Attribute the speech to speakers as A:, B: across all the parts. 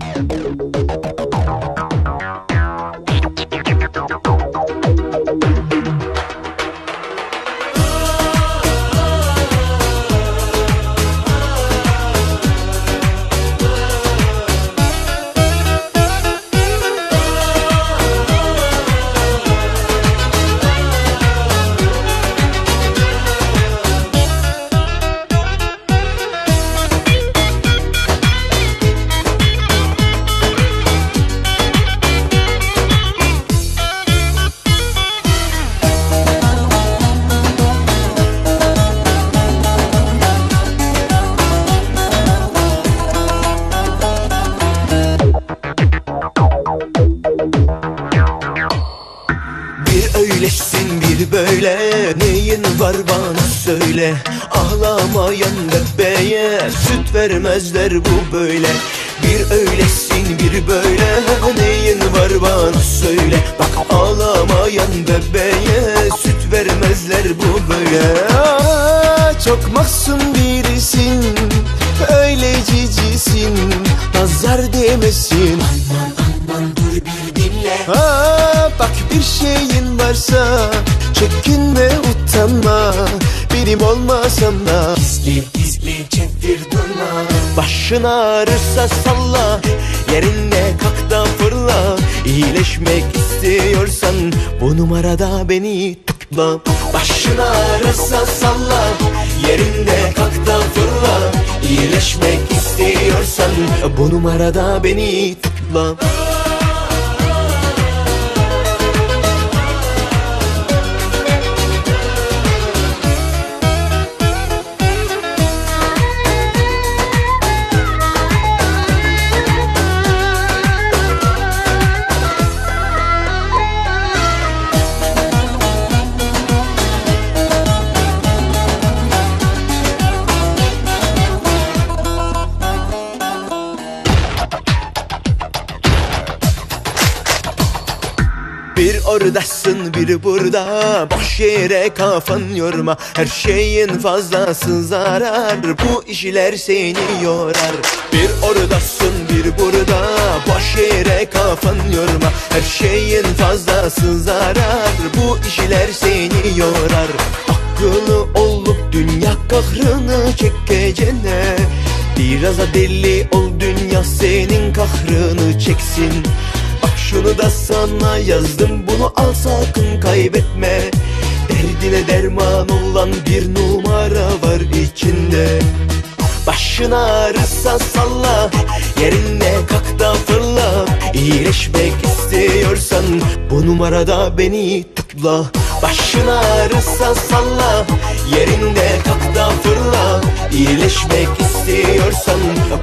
A: Thank you. Böyle Neyin var bana söyle. Ağlamayan bebeğe Süt vermezler bu böyle. Bir öylesin bir böyle Neyin var bana söyle. Bak ağlamayan bebeğe Süt vermezler bu böyle. Aa, Çok mahzun birisin Öyle cicisin. Nazar demesin Aman aman dur bir dinle. Aa, bak bir şeyin varsa Çekinme utanma Benim olmasam da Gizli gizli çektir durma. Başın ağrırsa salla Yerinde kalk da fırla. İyileşmek istiyorsan Bu numarada beni tıkla Başın ağrırsa salla Yerinde kalk da fırla. İyileşmek istiyorsan Bu numarada beni tıkla oradasın bir burada. Boş yere kafan yorma Her şeyin fazlası zarar. Bu işler seni yorar. Bir oradasın bir burada. Boş yere kafan yorma Her şeyin fazlası zarar. Bu işler seni yorar. Akıllı olup dünya kahrını çekeceğine Biraz da deli ol dünya senin kahrını çeksin sana yazdım bunu al sakın kaybetme. Derdine derman olan bir numara var içinde. Başın ağrısa salla Yerinde kalk da fırla. İyileşmek istiyorsan Bu numarada beni tıkla. Başın ağrısa salla Yerinde kalk da fırla. İyileşmek istiyorsan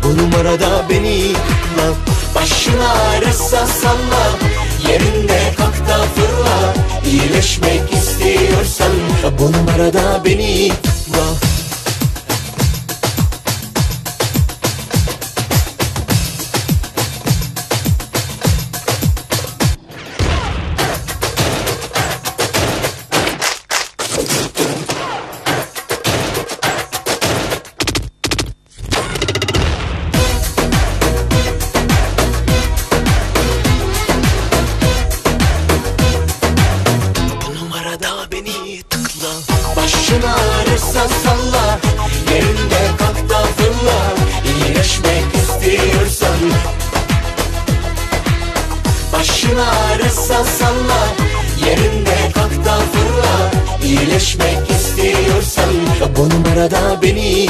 A: Bu numarada beni tıkla Başın ağrısa salla Yerinde kalk da fırla. İyileşmek istiyorsan Bu numarada beni tıkla Başın ağrırsa salla. Yerinde kalk da fırla İyileşmek istiyorsan. Başın ağrırsa salla Yerinde kalk da fırla İyileşmek istiyorsan. Bu numarada beni